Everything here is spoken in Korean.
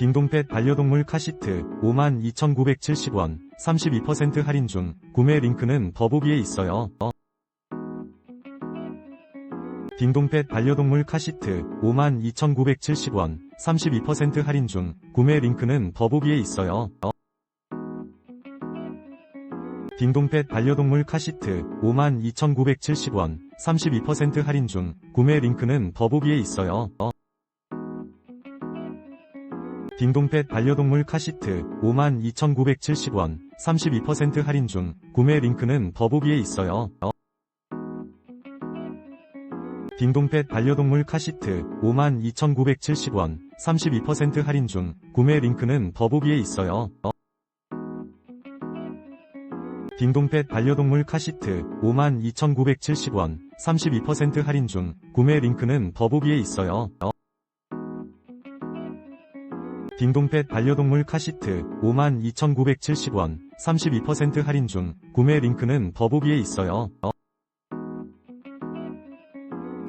딩동펫 반려동물 카시트 52,970원 32% 할인 중 구매 링크는 더보기에 있어요. 딩동펫 반려동물 카시트 52,970원 32% 할인 중 구매 링크는 더보기에 있어요. 딩동펫 반려동물 카시트 52,970원 32% 할인 중 구매 링크는 더보기에 있어요. 딩동펫 반려동물 카시트 52,970원 32% 할인 중 구매 링크는 더보기에 있어요. 딩동펫 반려동물 카시트 52,970원 32% 할인 중 구매 링크는 더보기에 있어요. 딩동펫 반려동물 카시트 52,970원 32% 할인 중 구매 링크는 더보기에 있어요. 딩동펫 반려동물 카시트 52,970원 32% 할인 중 구매 링크는 더보기에 있어요.